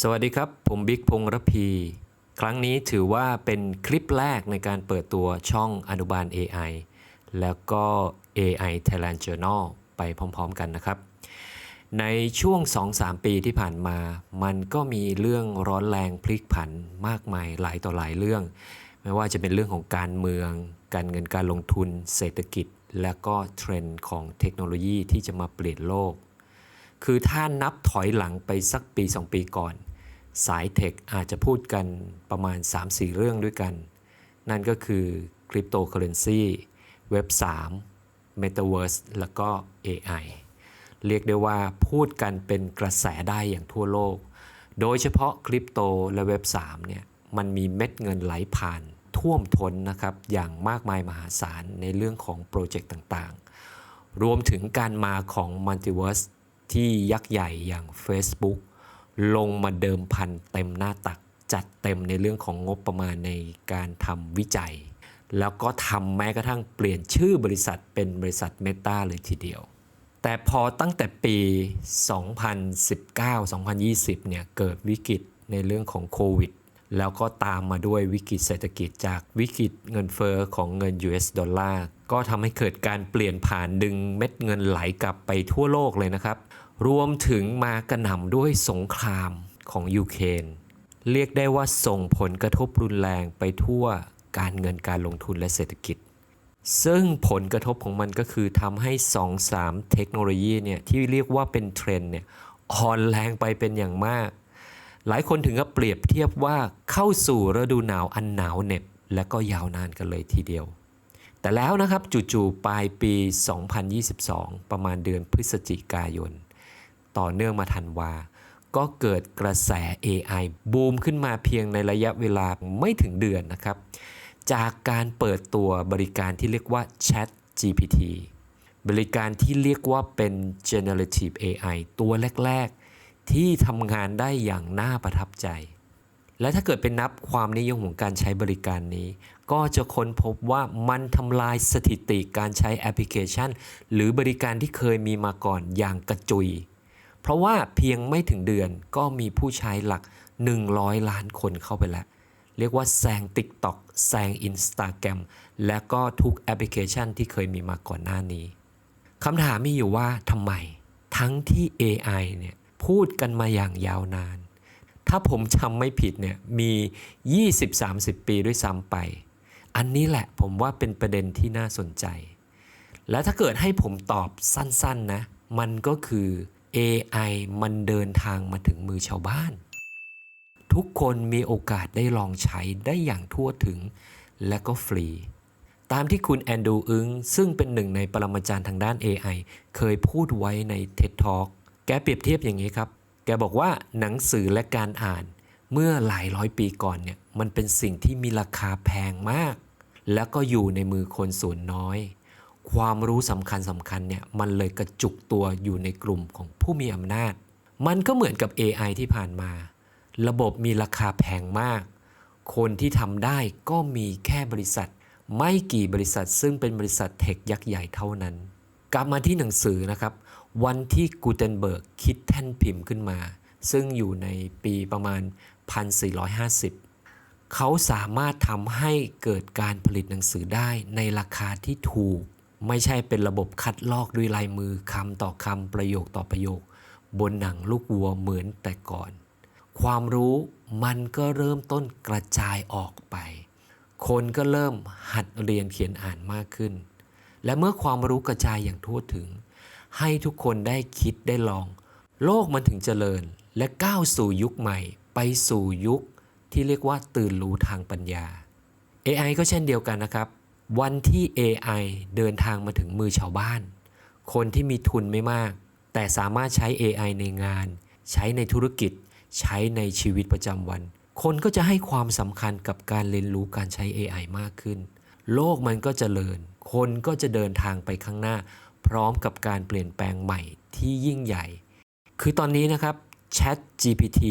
สวัสดีครับ ผมบิ๊กพงษ์ระพี ครั้งนี้ถือว่าเป็นคลิปแรกในการเปิดตัวช่องอนุบาล AI แล้วก็ AI Thailand Journal ไปพร้อมๆกันนะครับ ในช่วง 2-3 ปีที่ผ่านมา มันก็มีเรื่องร้อนแรงพลิกผันมากมายหลายต่อหลายเรื่อง ไม่ว่าจะเป็นเรื่องของการเมือง การเงินการลงทุน เศรษฐกิจ และก็เทรนด์ของเทคโนโลยีที่จะมาเปลี่ยนโลก คือถ้านับถอยหลังไปสักปี 2 ปีก่อน สายเทคอาจจะพูดกันประมาณ 3-4 เรื่องด้วยกัน นั่นก็คือคริปโตเคอเรนซีเว็บ 3 Metaverse แล้วก็ AI เรียกได้ว่าพูดกันเป็นกระแสได้อย่างทั่วโลก โดยเฉพาะคริปโตและเว็บ 3 เนี่ย มันมีเม็ดเงินไหลผ่านท่วมท้นนะครับ อย่างมากมายมหาศาลในเรื่องของโปรเจกต์ต่างๆ รวมถึงการมาของ Multiverse ที่ยักษ์ใหญ่อย่าง Facebook ลงมาเดิมพันเต็มหน้าตักจัดเต็มในเรื่องของงบประมาณในการทำวิจัย แล้วก็ทำแม้กระทั่งเปลี่ยนชื่อบริษัทเป็นบริษัท Meta เลยทีเดียว แต่พอตั้งแต่ปี 2019-2020 เนี่ยเกิดวิกฤตในเรื่องของโควิด แล้วก็ตามมาด้วยวิกฤตเศรษฐกิจจากวิกฤตเงินเฟอ้อของเงิน US ดอลลาร์ก็ทำให้เกิดการเปลี่ยนผ่านดึงเม็ดเงินไหลกลับไปทั่วโลกเลยนะครับ รวมถึงมากระหน่ำด้วยสงครามของยูเครนเรียกได้ว่าส่งผลกระทบรุนแรงไปทั่วการเงินการลงทุนและเศรษฐกิจ ซึ่งผลกระทบของมันก็คือทำให้ 2-3 เทคโนโลยีเนี่ยที่เรียกว่าเป็นเทรนเนี่ยอ่อนแรงไปเป็นอย่างมาก หลายคนถึงกับเปรียบเทียบว่าเข้าสู่ฤดูหนาวอันหนาวเหน็บ และก็ยาวนานกันเลยทีเดียว แต่แล้วนะครับจู่ๆปลายปี 2022 ประมาณเดือนพฤศจิกายน ต่อเนื่องมาทันวา ก็เกิดกระแส AI บูมขึ้นมาเพียงในระยะเวลาไม่ถึงเดือนนะครับ จากการเปิดตัวบริการที่เรียกว่า Chat GPT บริการที่เรียกว่าเป็น generative AI ตัวแรก ๆ ที่ทำงานได้อย่างน่าประทับใจ และถ้าเกิดเป็นนับความนิยมของการใช้บริการนี้ ก็จะค้นพบว่ามันทำลายสถิติการใช้แอปพลิเคชัน หรือบริการที่เคยมีมาก่อนอย่างกระจุย เพราะว่าเพียงไม่ถึงเดือนก็มีผู้ใช้หลัก 100 ล้านคนเข้าไปแล้ว เรียกว่าแซง TikTok แซง Instagram และก็ทุกแอปพลิเคชันที่เคยมีมาก่อนหน้านี้คำถามมีอยู่ว่าทำไม ทั้งที่ AI เนี่ยพูดกันมาอย่างยาวนาน ถ้าผมจำไม่ผิดเนี่ยมี 20-30 ปีด้วยซ้ำไป อันนี้แหละผมว่าเป็นประเด็นที่น่าสนใจ และถ้าเกิดให้ผมตอบสั้นๆนะ มันก็คือ AI มันเดินทางมาถึงมือชาวบ้าน ทุกคนมีโอกาสได้ลองใช้ได้อย่างทั่วถึงและก็ฟรี ตามที่คุณแอนดูอึงซึ่งเป็นหนึ่งในปรมาจารย์ทางด้าน AI เคยพูดไว้ใน TED Talk แกเปรียบเทียบอย่างนี้ครับ แกบอกว่าหนังสือและการอ่านเมื่อหลายร้อยปีก่อนเนี่ยมันเป็นสิ่งที่มีราคาแพงมาก แล้วก็อยู่ในมือคนส่วนน้อย ความรู้สำคัญสำคัญเนี่ยมันเลยกระจุกตัวอยู่ในกลุ่มของผู้มีอำนาจ มันก็เหมือนกับ AI ที่ผ่านมา ระบบมีราคาแพงมาก คนที่ทำได้ก็มีแค่บริษัท ไม่กี่บริษัทซึ่งเป็นบริษัทเทคยักษ์ใหญ่เท่านั้น กลับมาที่หนังสือนะครับ วันที่กูเทนเบิร์กคิดแท่นพิมพ์ขึ้นมา ซึ่งอยู่ในปีประมาณ 1450เขาสามารถทำให้เกิดการผลิตหนังสือได้ในราคาที่ถูก ไม่ใช่เป็นระบบคัดลอกด้วยลายมือคำต่อคำประโยคต่อประโยค บนหนังลูกวัวเหมือนแต่ก่อน ความรู้มันก็เริ่มต้นกระจายออกไป คนก็เริ่มหัดเรียนเขียนอ่านมากขึ้น และเมื่อความรู้กระจายอย่างทั่วถึง ให้ทุกคนได้คิดได้ลอง โลกมันถึงเจริญและก้าวสู่ยุคใหม่ไปสู่ยุคที่เรียกว่าตื่นรู้ทางปัญญา AI ก็เช่นเดียวกันนะครับ วันที่ AI เดินทางมาถึงมือชาวบ้าน คนที่มีทุนไม่มาก แต่สามารถใช้ AI ในงาน ใช้ในธุรกิจ ใช้ในชีวิตประจำวัน คนก็จะให้ความสำคัญกับการเรียนรู้การใช้ AI มากขึ้น โลกมันก็จเจริญ คนก็จะเดินทางไปข้างหน้า พร้อมกับการเปลี่ยนแปลงใหม่ที่ยิ่งใหญ่ คือตอนนี้นะครับ Chat GPT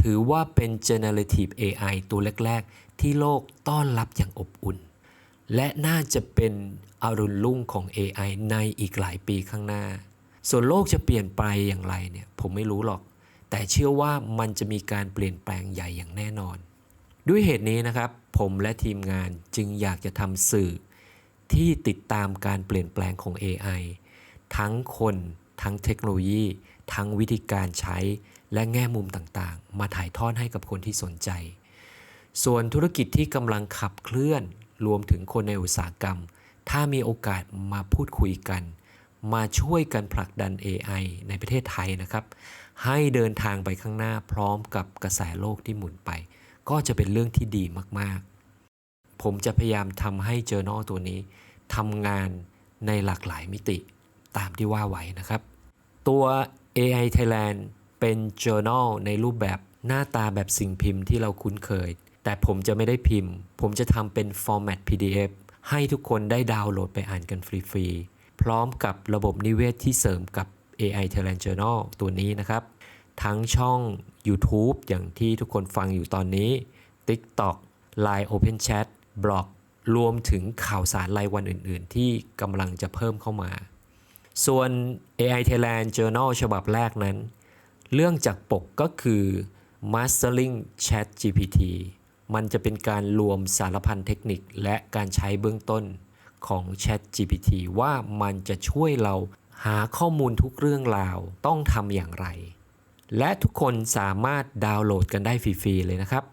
ถือว่าเป็น generative AI ตัวแรก ๆ ที่โลกต้อนรับอย่างอบอุ่น และน่าจะเป็นอรุณรุ่งของ AI ในอีกหลายปีข้างหน้า ส่วนโลกจะเปลี่ยนไปอย่างไรเนี่ยผมไม่รู้หรอก แต่เชื่อว่ามันจะมีการเปลี่ยนแปลงใหญ่อย่างแน่นอน ด้วยเหตุนี้นะครับ ผมและทีมงานจึงอยากจะทำสื่อ ที่ติดตามการเปลี่ยนแปลงของ AI ทั้งคน ทั้งเทคโนโลยี ทั้งวิธีการใช้ และแง่มุมต่างๆ มาถ่ายทอดให้กับคนที่สนใจ ส่วนธุรกิจที่กำลังขับเคลื่อน รวมถึงคนในอุตสาหกรรม ถ้ามีโอกาสมาพูดคุยกัน มาช่วยกันผลักดัน AI ในประเทศไทยนะครับ ให้เดินทางไปข้างหน้าพร้อมกับกระแสโลกที่หมุนไป ก็จะเป็นเรื่องที่ดีมากๆ ผมจะพยายามทำให้ Journal ตัวนี้ทำงานในหลากหลายมิติตามที่ว่าไว้นะครับ ตัว AI Thailand เป็น Journal ในรูปแบบหน้าตาแบบสิ่งพิมพ์ที่เราคุ้นเคย แต่ผมจะไม่ได้พิมพ์ ผมจะทำเป็น Format PDF ให้ทุกคนได้ดาวน์โหลดไปอ่านกันฟรีๆ พร้อมกับระบบนิเวศที่เสริมกับ AI Thailand Journal ตัวนี้นะครับ ทั้งช่อง YouTube อย่างที่ทุกคนฟังอยู่ตอนนี้ TikTok Line Open Chat บล็อกรวมถึงข่าวสารรายวันอื่นๆ ที่กำลังจะเพิ่มเข้ามา ส่วน AI Thailand Journal ฉบับแรกนั้น เรื่องจากปกก็คือ Mastering Chat GPT มันจะเป็นการรวมสารพันเทคนิคและการใช้เบื้องต้นของ Chat GPT ว่ามันจะช่วยเราหาข้อมูลทุกเรื่องราวต้องทำอย่างไร และทุกคนสามารถดาวน์โหลดกันได้ฟรีๆเลยนะครับ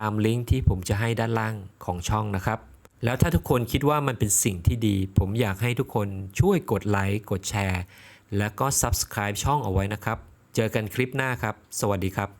ตามลิงก์ที่ผมจะให้ด้านล่างของช่องนะครับ แล้วถ้าทุกคนคิดว่ามันเป็นสิ่งที่ดี ผมอยากให้ทุกคนช่วยกดไลค์กดแชร์ และก็ Subscribe ช่องเอาไว้นะครับ เจอกันคลิปหน้าครับ สวัสดีครับ